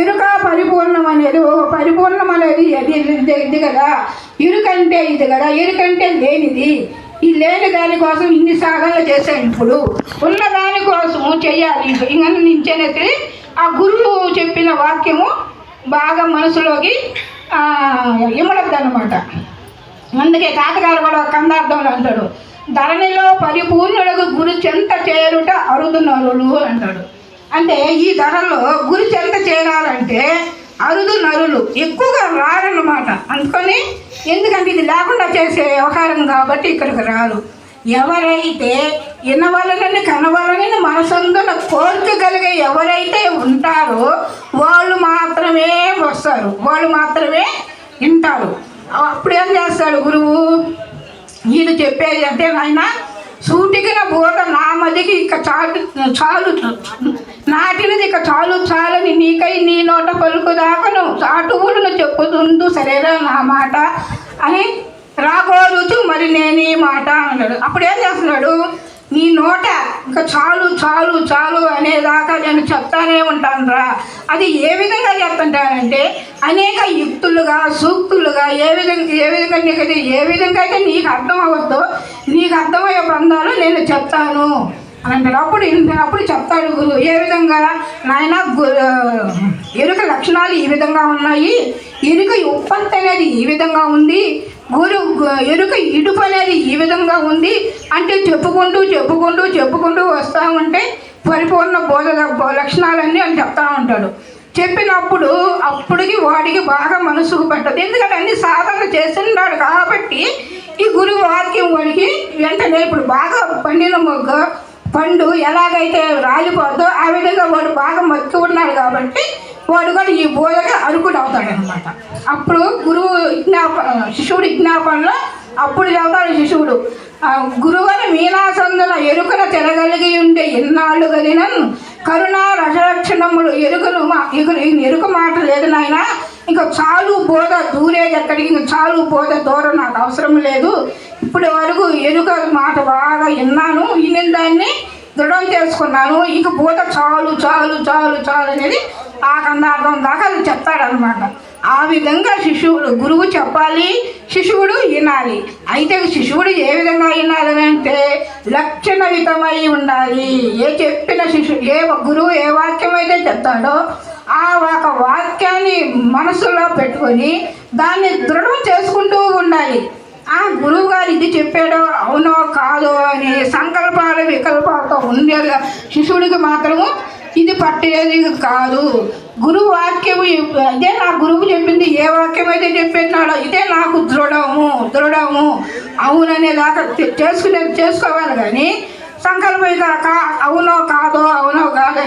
ఇరుక పరిపూర్ణం అనేది ఓ పరిపూర్ణం అనేది అది ఇది కదా. ఇరుకంటే ఇది కదా ఇరుకంటే లేనిది. ఈ లేని దాని కోసం ఇన్ని సాగలు చేశాను ఇప్పుడు. ఉన్న దానికోసం చేయాలి. చెయ్యాలి ఇంకా నించనేసి ఆ గురువు చెప్పిన వాక్యము బాగా మనసులోకి ఇమ్మడద్దు అనమాట అందుకే తాతగారు కూడా కందార్థంలో అంటాడు ధరణిలో పరిపూర్ణులకు గురు చెంత చేరుట అరుదునరులు అంటాడు. అంటే ఈ ధరలో గురి చెంత చేరాలంటే అరుదు నరులు. ఎక్కువగా రారన్నమాట. అందుకని ఎందుకంటే ఇది లేకుండా చేసే వ్యవహారం కాబట్టి ఇక్కడికి రారు. ఎవరైతే వినవాలని కనవలనని మనసందున కోరుకోగలిగే ఎవరైతే ఉంటారో వాళ్ళు మాత్రమే వస్తారు. వాళ్ళు మాత్రమే వింటారు. అప్పుడు ఏం చేస్తాడు గురువు? వీళ్ళు చెప్పేది అంటే నాయన సూటికిన బోధ నా ఇక చాలు చాలు. నాటినది ఇక చాలు చాలని నీకై నీ నోట పలుకు దాకను చాటువులను చెప్పుతుందు సరేరా నా మాట. అని రాగోరుచు మరి నేను ఈ మాట అన్నాడు అప్పుడు ఏం చేస్తున్నాడు? నీ నోట ఇంకా చాలు చాలు చాలు అనేదాకా నేను చెప్తానే ఉంటాను రా అది ఏ విధంగా చెప్తుంటానంటే అనేక యుక్తులుగా సూక్తులుగా ఏ విధంగా ఏ విధంగా నీకైతే ఏ విధంగా అయితే నీకు అర్థం అవ్వద్దో నీకు అర్థమయ్యే బంధాలు నేను చెప్తాను. అని అంటాడు అప్పుడు అప్పుడు చెప్తాడు గురువు. ఏ విధంగా? నాయన ఎరుక లక్షణాలు ఈ విధంగా ఉన్నాయి. ఎరుక ఉత్పత్తి అనేది ఈ విధంగా ఉంది. గురు ఎరుక ఇడుపు అనేది ఈ విధంగా ఉంది. అంటే చెప్పుకుంటూ చెప్పుకుంటూ చెప్పుకుంటూ వస్తూ ఉంటే పరిపూర్ణ బోధ లక్షణాలన్నీ అని చెప్తా ఉంటాడు. చెప్పినప్పుడు అప్పటికి వాడికి బాగా మనసుకు పట్టదు. ఎందుకంటే అన్ని సాధన చేస్తున్నాడు కాబట్టి ఈ గురువు వాక్యం వాడికి వెంటనే ఇప్పుడు బాగా పండిన మొగ్గ పండు ఎలాగైతే రాలిపోద్దో ఆ విధంగా వాడు బాగా మక్కి ఉన్నాడు కాబట్టి వాడు కూడా ఈ బోధగా అరుకుడు అవుతాడనమాట అప్పుడు గురువు విజ్ఞాప శిశువుడు విజ్ఞాపనలో అప్పుడు చదువుతాడు శిశువుడు గురువుని మీనాసందుల ఎరుకన తిరగలిగి ఉండే ఎన్నాళ్ళు కలిగిన కరుణా రసలక్షణములు ఎరుకను మా- ఎగురు ఎరుక మాట లేదు నాయన. ఇంకా చాలు బోధ దూరేది ఎక్కడికి ఇంకా చాలు బోధ దూరం నాకు అవసరం లేదు. ఇప్పటి వరకు ఎరుక మాట బాగా విన్నాను. విన్న దాన్ని దృఢం చేసుకున్నాను. ఇంక బోధ చాలు చాలు చాలు చాలు అనేది ఆ గంధార్థం దాకా అది చెప్తాడనమాట ఆ విధంగా శిశువుడు గురువు చెప్పాలి శిశువుడు వినాలి. అయితే శిశువుడు ఏ విధంగా వినాలి అంటే లక్షణవితమై ఉండాలి. ఏ చెప్పిన శిశు ఏ గురువు ఏ వాక్యం అయితే చెప్తాడో ఆ ఒక వాక్యాన్ని మనసులో పెట్టుకొని దాన్ని దృఢం చేసుకుంటూ ఉండాలి. ఆ గురువు గారు ఇది చెప్పాడో అవునో కాదో అనే సంకల్పాలు వికల్పాలతో ఉండే శిశువుడికి మాత్రము ఇది పట్టేది కాదు. గురువు వాక్యము ఇదే నా గురువు చెప్పింది ఏ వాక్యం అయితే చెప్పినాడో ఇదే నాకు దృఢము దృఢము. అవుననేదాకా చేసుకునే చేసుకోవాలి కానీ సంకల్పం కాక అవునో కాదో అవునో కాదని